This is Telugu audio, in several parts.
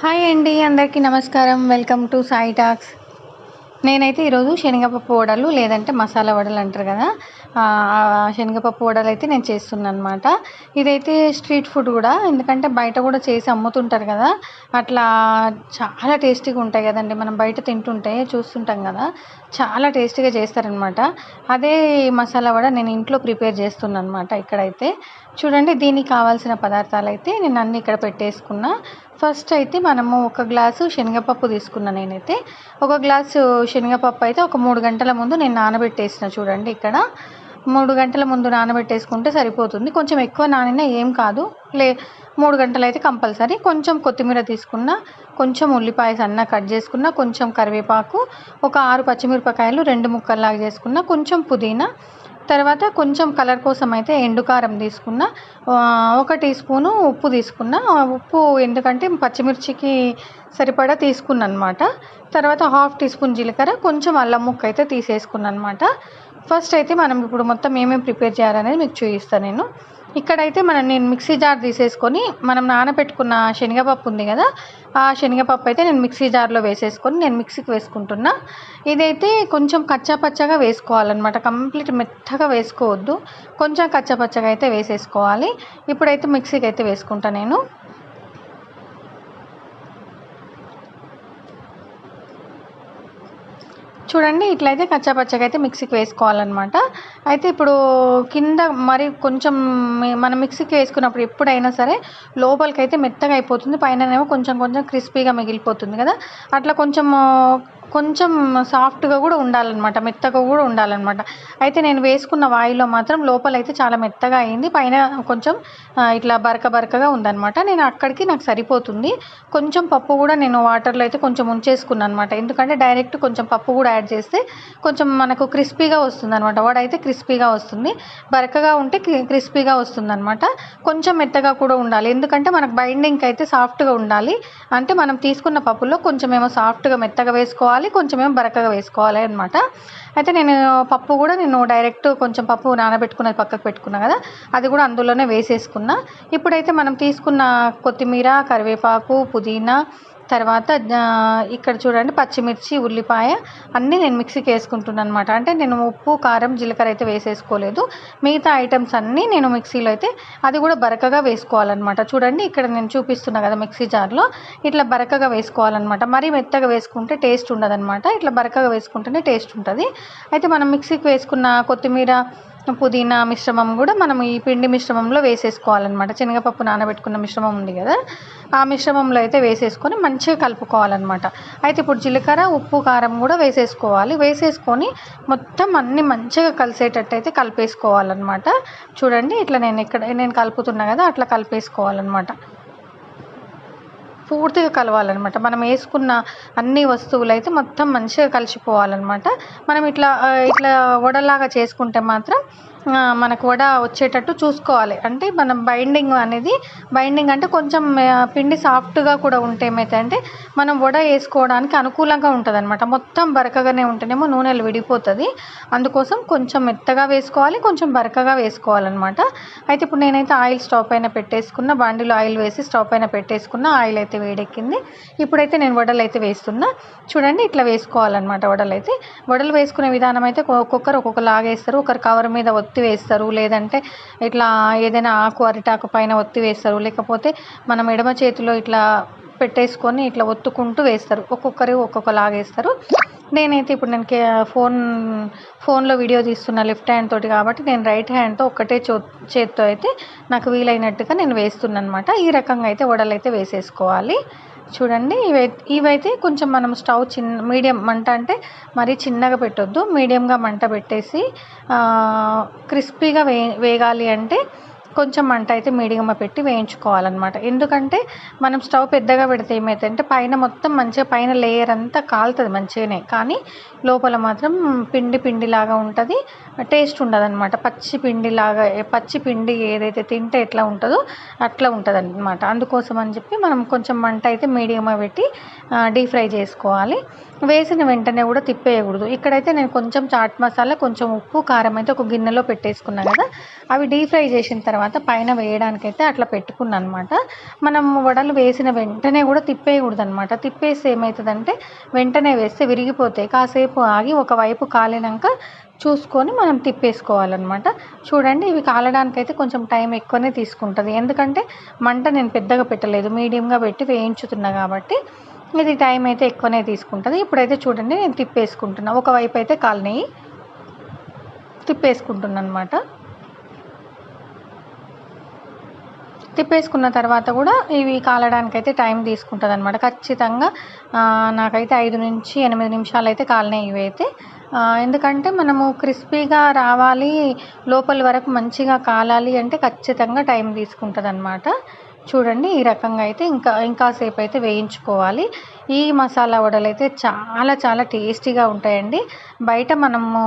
హాయ్ అండి అందరికీ నమస్కారం. Welcome to Sai Talks. నేనైతే ఈరోజు శనగపప్పు వడలు లేదంటే మసాలా వడలు అంటారు కదా. శనగపప్పు వడలు అయితే నేను చేస్తున్నాను అనమాట ఇదైతే స్ట్రీట్ ఫుడ్ కూడా ఎందుకంటే బయట కూడా చేసి అమ్ముతుంటారు కదా. అట్లా చాలా టేస్టీగా ఉంటాయి కదండి. మనం బయట తింటుంటే చూస్తుంటాం కదా. చాలా టేస్టీగా చేస్తారనమాట. అదే మసాలా వడ నేను ఇంట్లో ప్రిపేర్ చేస్తున్నాను అనమాట ఇక్కడైతే. చూడండి దీనికి కావాల్సిన పదార్థాలు అయితే నేను అన్నీ ఇక్కడ పెట్టేసుకున్నా. ఫస్ట్ అయితే మనము ఒక గ్లాసు శనగపప్పు తీసుకున్నాను నేనైతే. ఒక గ్లాసు శనగపప్పు అయితే ఒక మూడు గంటల ముందు నేను నానబెట్టేసిన చూడండి ఇక్కడ. మూడు గంటల ముందు నానబెట్టేసుకుంటే సరిపోతుంది. కొంచెం ఎక్కువ నానినా ఏం కాదు. లే మూడు గంటలు అయితే కంపల్సరీ. కొంచెం కొత్తిమీర తీసుకున్న కొంచెం ఉల్లిపాయ సన్న కట్ చేసుకున్న కొంచెం కరివేపాకు ఒక ఆరు పచ్చిమిరపకాయలు రెండు ముక్కల్లాగా చేసుకున్న కొంచెం పుదీనా తర్వాత కొంచెం కలర్ కోసం అయితే ఎండుకారం తీసుకున్న ఒక టీ స్పూను ఉప్పు తీసుకున్న. ఉప్పు ఎందుకంటే పచ్చిమిర్చికి సరిపడా తీసుకున్న అనమాట తర్వాత హాఫ్ టీ స్పూన్ జీలకర్ర కొంచెం అల్లం ముక్క అయితే తీసేసుకున్నాను అనమాట ఫస్ట్ అయితే మనం ఇప్పుడు మొత్తం ఏమేమి ప్రిపేర్ చేయాలనేది మీకు చూపిస్తాను నేను. ఇక్కడైతే మనం నేను మిక్సీ జార్ తీసేసుకొని మనం నానబెట్టుకున్న శనగపప్పు ఉంది కదా ఆ శనగపప్పు అయితే నేను మిక్సీ జార్లో వేసేసుకొని నేను మిక్సీకి వేసుకుంటున్నా. ఇదైతే కొంచెం కచ్చాపచ్చగా వేసుకోవాలన్నమాట. కంప్లీట్ మెత్తగా వేసుకోవద్దు. కొంచెం కచ్చాపచ్చగా అయితే వేసేసుకోవాలి. ఇప్పుడైతే మిక్సీకి అయితే వేసుకుంటా నేను. చూడండి ఇట్లయితే కచ్చాపచ్చగా అయితే మిక్సీకి వేసుకోవాలన్నమాట. అయితే ఇప్పుడు కింద మరి కొంచెం మనం మిక్సీకి వేసుకున్నప్పుడు ఎప్పుడైనా సరే లోపలికి అయితే మెత్తగా అయిపోతుంది. పైననేమో కొంచెం కొంచెం క్రిస్పీగా మిగిలిపోతుంది కదా. అట్లా కొంచెం కొంచెం సాఫ్ట్గా కూడా ఉండాలన్నమాట మెత్తగా కూడా ఉండాలన్నమాట. అయితే నేను వేసుకున్న వాయిలో మాత్రం లోపల అయితే చాలా మెత్తగా అయింది పైన కొంచెం ఇట్లా బరక బరకగా ఉందన్నమాట. నేను అక్కడికి నాకు సరిపోతుంది. కొంచెం పప్పు కూడా నేను వాటర్లో అయితే కొంచెం ఉంచేసుకున్నాను అనమాట ఎందుకంటే డైరెక్ట్ కొంచెం పప్పు కూడా యాడ్ చేస్తే కొంచెం మనకు క్రిస్పీగా వస్తుంది అనమాట వాడు అయితే క్రిస్పీగా వస్తుంది. బరకగా ఉంటే క్రిస్పీగా వస్తుంది అనమాట కొంచెం మెత్తగా కూడా ఉండాలి. ఎందుకంటే మనకు బైండింగ్కి అయితే సాఫ్ట్గా ఉండాలి. అంటే మనం తీసుకున్న పప్పులో కొంచెం ఏమో సాఫ్ట్గా మెత్తగా వేసుకోవాలి. వేసుకోవాలి కొంచెం బరకగా వేసుకోవాలి అనమాట అయితే నేను పప్పు కూడా నేను డైరెక్ట్ కొంచెం పప్పు నానబెట్టుకున్నది పక్కకు పెట్టుకున్నా కదా అది కూడా అందులోనే వేసేసుకున్నా. ఇప్పుడైతే మనం తీసుకున్న కొత్తిమీర కరివేపాకు పుదీనా తర్వాత ఇక్కడ చూడండి పచ్చిమిర్చి ఉల్లిపాయ అన్నీ నేను మిక్సీకి వేసుకుంటున్నాను అనమాట అంటే నేను ఉప్పు కారం జీలకర్ర అయితే వేసేసుకోలేదు. మిగతా ఐటమ్స్ అన్నీ నేను మిక్సీలో అయితే అది కూడా బరకగా వేసుకోవాలన్నమాట. చూడండి ఇక్కడ నేను చూపిస్తున్నా కదా మిక్సీ జార్లో. ఇట్లా బరకగా వేసుకోవాలన్నమాట. మరీ మెత్తగా వేసుకుంటే టేస్ట్ ఉండదన్నమాట. ఇట్లా బరకగా వేసుకుంటేనే టేస్ట్ ఉంటుంది. అయితే మనం మిక్సీకి వేసుకున్న కొత్తిమీర పుదీనా మిశ్రమం కూడా మనం ఈ పిండి మిశ్రమంలో వేసేసుకోవాలన్నమాట. శనగపప్పు నానబెట్టుకున్న మిశ్రమం ఉంది కదా ఆ మిశ్రమంలో అయితే వేసేసుకొని మంచిగా కలుపుకోవాలన్నమాట. అయితే ఇప్పుడు జీలకర్ర ఉప్పు కారం కూడా వేసేసుకోవాలి. వేసేసుకొని మొత్తం అన్ని మంచిగా కలిసేటట్టు అయితే కలిపేసుకోవాలన్నమాట. చూడండి ఇట్లా నేను ఇక్కడ నేను కలుపుతున్నా కదా అట్లా కలిపేసుకోవాలన్నమాట. పూర్తిగా కలవాలన్నమాట. మనం వేసుకున్న అన్ని వస్తువులు అయితే మొత్తం మంచిగా కలిసిపోవాలన్నమాట. మనం ఇట్లా ఇట్లా వడలాగా చేసుకుంటే మాత్రం మనకు వడ వచ్చేటట్టు చూసుకోవాలి. అంటే మనం బైండింగ్ అనేది బైండింగ్ అంటే కొంచెం పిండి సాఫ్ట్గా కూడా ఉంటే ఏమైతే అంటే మనం వడ వేసుకోవడానికి అనుకూలంగా ఉంటుంది అనమాట మొత్తం బరకగానే ఉంటేనేమో నూనెలు విడిపోతుంది. అందుకోసం కొంచెం మెత్తగా వేసుకోవాలి కొంచెం బరకగా వేసుకోవాలన్నమాట. అయితే ఇప్పుడు నేనైతే ఆయిల్ స్టవ్ పైన పెట్టేసుకున్న బాండీలో ఆయిల్ వేసి స్టవ్ పైన పెట్టేసుకున్న ఆయిల్ అయితే వేడెక్కింది. ఇప్పుడైతే నేను వడలు అయితే వేస్తున్నా. చూడండి ఇట్లా వేసుకోవాలన్నమాట వడలు అయితే. వడలు వేసుకునే విధానం అయితే ఒక్కొక్కరు ఒక్కొక్క లాగేస్తారు ఒకరు కవర్ మీద ఒత్తి వేస్తారు. లేదంటే ఇట్లా ఏదైనా ఆకు అరిటాకు పైన ఒత్తి వేస్తారు. లేకపోతే మనం ఎడమ చేతిలో ఇట్లా పెట్టేసుకొని ఇట్లా ఒత్తుకుంటూ వేస్తారు. ఒక్కొక్కరు ఒక్కొక్కలాగా వేస్తారు నేనైతే ఇప్పుడు నేను ఫోన్ ఫోన్లో వీడియో తీస్తున్న లెఫ్ట్ హ్యాండ్ తోటి కాబట్టి నేను రైట్ హ్యాండ్తో ఒక్కటే చో చేత్తో అయితే నాకు వీలైనట్టుగా నేను వేస్తున్నాను అనమాట ఈ రకంగా అయితే వడలు అయితే వేసేసుకోవాలి. చూడండి ఇవై ఇవైతే కొంచెం మనం స్టవ్ చిన్న మీడియం మంట అంటే మరీ చిన్నగా పెట్టొద్దు. మీడియంగా మంట పెట్టేసి క్రిస్పీగా వే వేగాలి అంటే కొంచెం మంట అయితే మీడియం పెట్టి వేయించుకోవాలన్నమాట. ఎందుకంటే మనం స్టవ్ పెద్దగా పెడితే ఏమైతుందంటే పైన మొత్తం మంచిగా పైన లేయర్ అంతా కాలుతుంది మంచిగానే. కానీ లోపల మాత్రం పిండి పిండిలాగా ఉంటుంది టేస్ట్ ఉండదు అనమాట పచ్చి పిండిలాగా పచ్చి పిండి ఏదైతే తింటే ఎట్లా ఉంటుందో అట్లా ఉంటుంది అనమాట అందుకోసం అని చెప్పి మనం కొంచెం మంట అయితే మీడియంగా పెట్టి డీప్ ఫ్రై చేసుకోవాలి. వేసిన వెంటనే కూడా తిప్పేయకూడదు. ఇక్కడైతే నేను కొంచెం చాట్ మసాలా కొంచెం ఉప్పు కారం అయితే ఒక గిన్నెలో పెట్టేసుకున్నాను కదా. అవి డీప్ ఫ్రై చేసిన తర్వాత తర్వాత పైన వేయడానికైతే అట్లా పెట్టుకున్నాను అనమాట మనం వడలు వేసిన వెంటనే కూడా తిప్పేయకూడదు అనమాట తిప్పేస్తే ఏమవుతుందంటే వెంటనే వేస్తే విరిగిపోతాయి కాసేపు ఆగి ఒకవైపు కాలినాక చూసుకొని మనం తిప్పేసుకోవాలన్నమాట చూడండి ఇవి కాలడానికైతే కొంచెం టైం ఎక్కువనే తీసుకుంటుంది. ఎందుకంటే మంట నేను పెద్దగా పెట్టలేదు. మీడియంగా పెట్టి వేయించుతున్నా కాబట్టి. ఇది టైం అయితే ఎక్కువనే తీసుకుంటుంది. ఇప్పుడైతే చూడండి నేను తిప్పేసుకుంటున్నా. ఒకవైపు అయితే కాలినాయి తిప్పేసుకుంటున్నాను అనమాట తిప్పేసుకున్న తర్వాత కూడా ఇవి కాలడానికి అయితే టైం తీసుకుంటుంది అనమాట ఖచ్చితంగా నాకైతే ఐదు నుంచి ఎనిమిది నిమిషాలు అయితే కాలినాయి ఇవి అయితే ఎందుకంటే మనము క్రిస్పీగా రావాలి లోపల వరకు మంచిగా కాలాలి అంటే ఖచ్చితంగా టైం తీసుకుంటుంది అనమాట చూడండి ఈ రకంగా అయితే ఇంకా ఇంకాసేపు అయితే వేయించుకోవాలి. ఈ మసాలా వడలు అయితే చాలా చాలా టేస్టీగా ఉంటాయండి. బయట మనము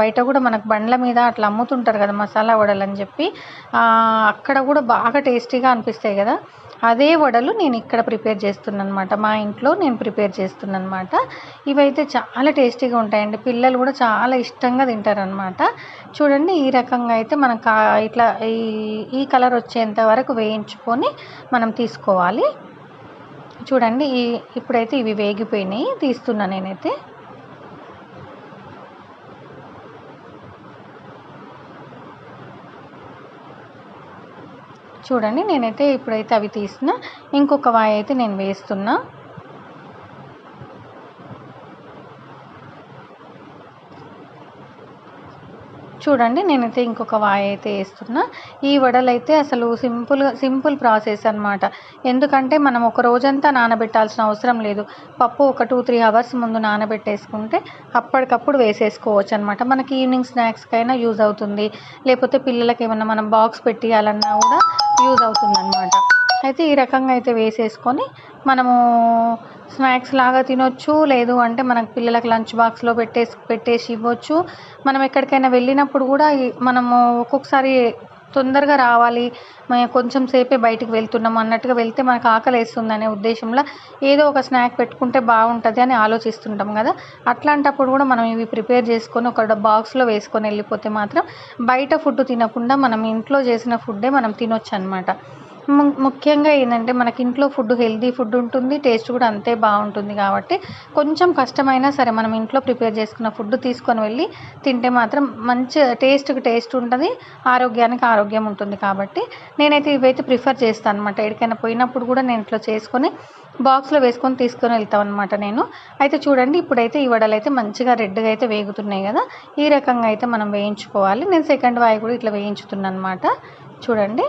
బయట కూడా మనకు బండ్ల మీద అట్లా అమ్ముతుంటారు కదా మసాలా వడలు అని చెప్పి. అక్కడ కూడా బాగా టేస్టీగా అనిపిస్తాయి కదా. అదే వడలు నేను ఇక్కడ ప్రిపేర్ చేస్తున్నాను అనమాట మా ఇంట్లో నేను ప్రిపేర్ చేస్తున్నాను అనమాట ఇవైతే చాలా టేస్టీగా ఉంటాయండి. పిల్లలు కూడా చాలా ఇష్టంగా తింటారనమాట చూడండి ఈ రకంగా అయితే మనం ఇట్లా ఈ ఈ కలర్ వచ్చేంత వరకు వేయించుకొని మనం తీసుకోవాలి. చూడండి ఈ ఇప్పుడైతే ఇవి వేగిపోయినాయి. తీస్తున్నా నేనైతే. చూడండి నేనైతే ఇప్పుడైతే అవి తీసిన ఇంకొక వాయి అయితే నేను వేస్తున్నా. చూడండి నేనైతే ఇంకొక వాయి అయితే వేస్తున్నా. ఈ వడలు అయితే అసలు సింపుల్గా సింపుల్ ప్రాసెస్ అనమాట ఎందుకంటే మనం ఒక రోజంతా నానబెట్టాల్సిన అవసరం లేదు. పప్పు ఒక టూ త్రీ అవర్స్ ముందు నానబెట్టేసుకుంటే అప్పటికప్పుడు వేసేసుకోవచ్చు అనమాట మనకి ఈవినింగ్ స్నాక్స్కైనా యూజ్ అవుతుంది. లేకపోతే పిల్లలకి ఏమన్నా మనం బాక్స్ పెట్టియాలన్నా కూడా యూజ్ అవుతుంది అనమాట అయితే ఈ రకంగా అయితే వేసేసుకొని మనము స్నాక్స్ లాగా తినొచ్చు. లేదు అంటే మనకు పిల్లలకు లంచ్ బాక్స్లో పెట్టేసి పెట్టేసి ఇవ్వచ్చు. మనం ఎక్కడికైనా వెళ్ళినప్పుడు కూడా మనము ఒక్కొక్కసారి తొందరగా రావాలి. కొంచెం సేపే బయటికి వెళ్తున్నాం అన్నట్టుగా వెళ్తే మనకు ఆకలి వేస్తుంది అనే ఉద్దేశంలో ఏదో ఒక స్నాక్ పెట్టుకుంటే బాగుంటుంది అని ఆలోచిస్తుంటాం కదా. అట్లాంటప్పుడు కూడా మనం ఇవి ప్రిపేర్ చేసుకొని ఒక బాక్స్లో వేసుకొని వెళ్ళిపోతే మాత్రం బయట ఫుడ్ తినకుండా మనం ఇంట్లో చేసిన ఫుడ్డే మనం తినొచ్చు అనమాట ముఖ్యంగా ఏంటంటే మనకి ఇంట్లో ఫుడ్ హెల్దీ ఫుడ్ ఉంటుంది టేస్ట్ కూడా అంతే బాగుంటుంది కాబట్టి కొంచెం కష్టమైనా సరే మనం ఇంట్లో ప్రిపేర్ చేసుకున్న ఫుడ్ తీసుకొని వెళ్ళి తింటే మాత్రం మంచి టేస్ట్కి టేస్ట్ ఉంటుంది ఆరోగ్యానికి ఆరోగ్యం ఉంటుంది కాబట్టి నేనైతే ఇవైతే ప్రిఫర్ చేస్తాను అనమాట ఎక్కడికైనా పోయినప్పుడు కూడా నేను ఇంట్లో చేసుకొని బాక్స్లో వేసుకొని తీసుకొని వెళ్తాం అనమాట నేను. అయితే చూడండి ఇప్పుడైతే ఈ వడలు అయితే మంచిగా రెడ్గా అయితే వేగుతున్నాయి కదా ఈ రకంగా అయితే మనం వేయించుకోవాలి. నేను సెకండ్ వాయి కూడా ఇట్లా వేయించుతున్నాను అనమాట చూడండి.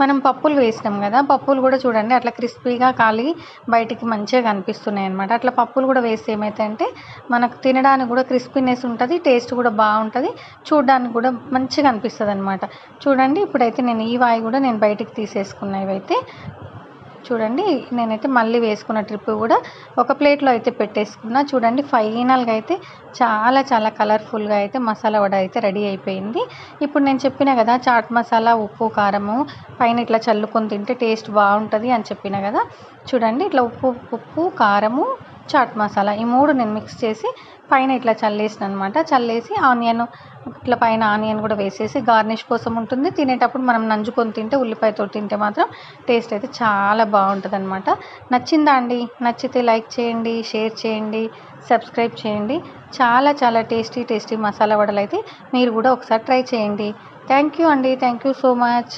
మనం పప్పులు వేసినాం కదా పప్పులు కూడా చూడండి అట్లా క్రిస్పీగా కాలి బయటికి మంచిగా కనిపిస్తున్నాయి అనమాట అట్లా పప్పులు కూడా వేస్తే ఏమైతే మనకు తినడానికి కూడా క్రిస్పీనెస్ ఉంటుంది టేస్ట్ కూడా బాగుంటుంది చూడడానికి కూడా మంచిగా అనిపిస్తుంది అనమాట చూడండి ఇప్పుడైతే నేను ఈ వాయి కూడా నేను బయటికి తీసేసుకున్నా ఇవైతే. చూడండి నేనైతే మళ్ళీ వేసుకున్న ట్రిప్ కూడా ఒక ప్లేట్లో అయితే పెట్టేసుకున్నా. చూడండి ఫైనల్గా అయితే చాలా చాలా కలర్ఫుల్గా అయితే మసాలా వడ అయితే రెడీ అయిపోయింది. ఇప్పుడు నేను చెప్పిన కదా చాట్ మసాలా ఉప్పు కారము పైన ఇట్లా చల్లుకొని తింటే టేస్ట్ బాగుంటుంది అని చెప్పిన కదా. చూడండి ఇట్లా ఉప్పు ఉప్పు కారము చాట్ మసాలా ఈ మూడు నేను మిక్స్ చేసి పైన ఇట్లా చల్లేసిన అనమాట చల్లేసి ఆనియన్ ఇట్లా పైన ఆనియన్ కూడా వేసేసి గార్నిష్ కోసం ఉంటుంది. తినేటప్పుడు మనం నంజుకొని తింటే ఉల్లిపాయతో తింటే మాత్రం టేస్ట్ అయితే చాలా బాగుంటుంది అనమాట నచ్చిందా అండి? నచ్చితే లైక్ చేయండి షేర్ చేయండి సబ్స్క్రైబ్ చేయండి. చాలా చాలా టేస్టీ టేస్టీ మసాలా వడలు అయితే మీరు కూడా ఒకసారి ట్రై చేయండి. థ్యాంక్ యూ అండి. Thank you so much.